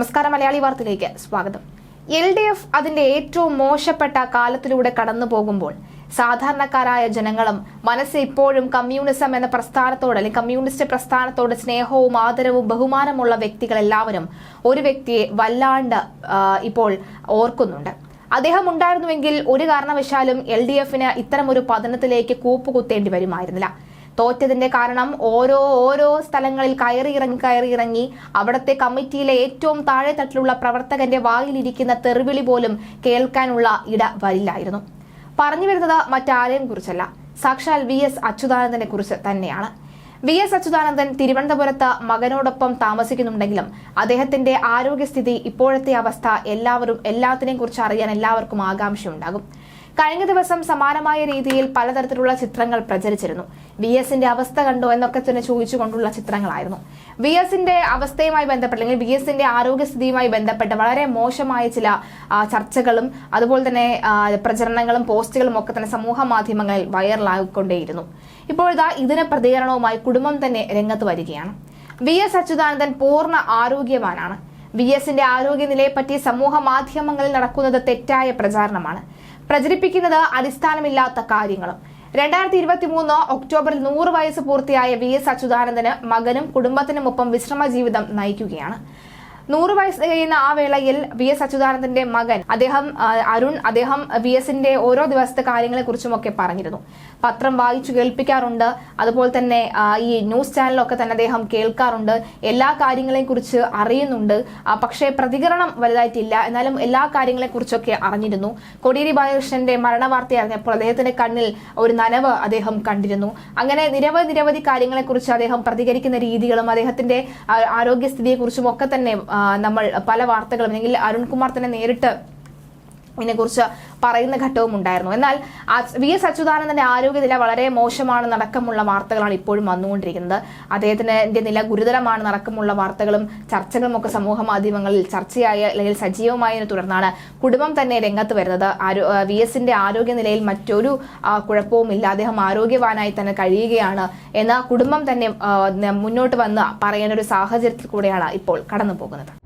നമസ്കാരം മലയാളി വാർത്തയിലേക്ക് സ്വാഗതം. എൽ ഡി എഫ് അതിന്റെ ഏറ്റവും മോശപ്പെട്ട കാലത്തിലൂടെ കടന്നു പോകുമ്പോൾ സാധാരണക്കാരായ ജനങ്ങളും മനസ്സ് ഇപ്പോഴും കമ്മ്യൂണിസം എന്ന പ്രസ്ഥാനത്തോട് അല്ലെങ്കിൽ കമ്മ്യൂണിസ്റ്റ് പ്രസ്ഥാനത്തോട് സ്നേഹവും ആദരവും ബഹുമാനമുള്ള വ്യക്തികൾ എല്ലാവരും ഒരു വ്യക്തിയെ വല്ലാണ്ട് ഇപ്പോൾ ഓർക്കുന്നുണ്ട്. അദ്ദേഹം ഉണ്ടായിരുന്നുവെങ്കിൽ ഒരു കാരണവശാലും എൽ ഡി എഫിന് ഇത്തരമൊരു പതനത്തിലേക്ക് കൂപ്പുകുത്തേണ്ടി വരുമായിരുന്നില്ല. തോറ്റതിന്റെ കാരണം ഓരോ ഓരോ സ്ഥലങ്ങളിൽ കയറി ഇറങ്ങി കയറി ഇറങ്ങി അവിടുത്തെ കമ്മിറ്റിയിലെ ഏറ്റവും താഴെ തട്ടിലുള്ള പ്രവർത്തകന്റെ വായിലിരിക്കുന്ന തെറിവിളി പോലും കേൾക്കാനുള്ള ഇട വരില്ലായിരുന്നു. പറഞ്ഞു വരുന്നത് മറ്റാരെയും കുറിച്ചല്ല. സാക്ഷാൽ വി എസ് അച്യുതാനന്ദനെ കുറിച്ച് തന്നെയാണ്. വി എസ് അച്യുതാനന്ദൻ തിരുവനന്തപുരത്ത് മകനോടൊപ്പം താമസിക്കുന്നുണ്ടെങ്കിലും അദ്ദേഹത്തിന്റെ ആരോഗ്യസ്ഥിതി ഇപ്പോഴത്തെ അവസ്ഥ എല്ലാവരും എല്ലാത്തിനെയും കുറിച്ച് അറിയാൻ എല്ലാവർക്കും ആകാംക്ഷയുണ്ടാകും. കഴിഞ്ഞ ദിവസം സമാനമായ രീതിയിൽ പലതരത്തിലുള്ള ചിത്രങ്ങൾ പ്രചരിച്ചിരുന്നു. വി എസിന്റെ അവസ്ഥ കണ്ടോ എന്നൊക്കെ തന്നെ ചോദിച്ചുകൊണ്ടുള്ള ചിത്രങ്ങളായിരുന്നു. വി എസിന്റെ അവസ്ഥയുമായി ബന്ധപ്പെട്ട് അല്ലെങ്കിൽ വി എസിന്റെ ആരോഗ്യസ്ഥിതിയുമായി ബന്ധപ്പെട്ട് വളരെ മോശമായ ചില ചർച്ചകളും അതുപോലെ തന്നെ പ്രചരണങ്ങളും പോസ്റ്റുകളും ഒക്കെ തന്നെ സമൂഹ മാധ്യമങ്ങളിൽ വൈറലായിക്കൊണ്ടേയിരുന്നു. ഇപ്പോഴിതാ ഇതിന് പ്രതികരണവുമായി കുടുംബം തന്നെ രംഗത്ത് വരികയാണ്. വി എസ് അച്യുതാനന്ദൻ പൂർണ ആരോഗ്യവാനാണ്. വി എസിന്റെ ആരോഗ്യനിലയെപ്പറ്റി സമൂഹ മാധ്യമങ്ങളിൽ നടക്കുന്നത് തെറ്റായ പ്രചാരണമാണ്. പ്രചരിപ്പിക്കുന്നത് അടിസ്ഥാനമില്ലാത്ത കാര്യങ്ങളും. രണ്ടായിരത്തി ഇരുപത്തി മൂന്ന് ഒക്ടോബറിൽ നൂറ് വയസ്സ് പൂർത്തിയായ വി എസ് അച്യുതാനന്ദന് മകനും കുടുംബത്തിനുമൊപ്പം വിശ്രമ ജീവിതം നയിക്കുകയാണ്. നൂറ് വയസ്സ് കഴിയുന്ന ആ വേളയിൽ വി എസ് അച്യുതാനന്ദന്റെ മകൻ അദ്ദേഹം അരുൺ അദ്ദേഹം വി എസിന്റെ ഓരോ ദിവസത്തെ കാര്യങ്ങളെ കുറിച്ചുമൊക്കെ പറഞ്ഞിരുന്നു. പത്രം വായിച്ചു കേൾപ്പിക്കാറുണ്ട്. അതുപോലെ തന്നെ ഈ ന്യൂസ് ചാനലൊക്കെ തന്നെ അദ്ദേഹം കേൾക്കാറുണ്ട്. എല്ലാ കാര്യങ്ങളെയും കുറിച്ച് അറിയുന്നുണ്ട് പക്ഷേ പ്രതികരണം വലുതായിട്ടില്ല. എന്നാലും എല്ലാ കാര്യങ്ങളെ കുറിച്ചൊക്കെ അറിഞ്ഞിരുന്നു. കോടിയേരി ബാലകൃഷ്ണന്റെ മരണവാർത്ത അറിഞ്ഞപ്പോൾ അദ്ദേഹത്തിന്റെ കണ്ണിൽ ഒരു നനവ് അദ്ദേഹം കണ്ടിരുന്നു. അങ്ങനെ നിരവധി നിരവധി കാര്യങ്ങളെക്കുറിച്ച് അദ്ദേഹം പ്രതികരിക്കുന്ന രീതികളും അദ്ദേഹത്തിന്റെ ആരോഗ്യസ്ഥിതിയെ ആരോഗ്യസ്ഥിതിയെക്കുറിച്ചും ഒക്കെ തന്നെ നമ്മൾ പല വാർത്തകളും അല്ലെങ്കിൽ അരുൺകുമാർ തന്നെ നേരിട്ട് ഇതിനെക്കുറിച്ച് പറയുന്ന ഘട്ടവും ഉണ്ടായിരുന്നു. എന്നാൽ വി എസ് അച്യുതാനന്ദന്റെ ആരോഗ്യനില വളരെ മോശമാണെന്ന് അടക്കമുള്ള വാർത്തകളാണ് ഇപ്പോഴും വന്നുകൊണ്ടിരിക്കുന്നത്. അദ്ദേഹത്തിന്റെ നില ഗുരുതരമാണ് അടക്കമുള്ള വാർത്തകളും ചർച്ചകളും ഒക്കെ സമൂഹ മാധ്യമങ്ങളിൽ ചർച്ചയായ അല്ലെങ്കിൽ സജീവമായതിനെ തുടർന്നാണ് കുടുംബം തന്നെ രംഗത്ത് വരുന്നത്. വി എസിന്റെ ആരോഗ്യനിലയിൽ മറ്റൊരു കുഴപ്പവും കുഴപ്പവുമില്ല. അദ്ദേഹം ആരോഗ്യവാനായി തന്നെ കഴിയുകയാണ് എന്ന കുടുംബം തന്നെ മുന്നോട്ട് വന്ന് പറയുന്ന ഒരു സാഹചര്യത്തിൽ കൂടെയാണ് ഇപ്പോൾ കടന്നു പോകുന്നത്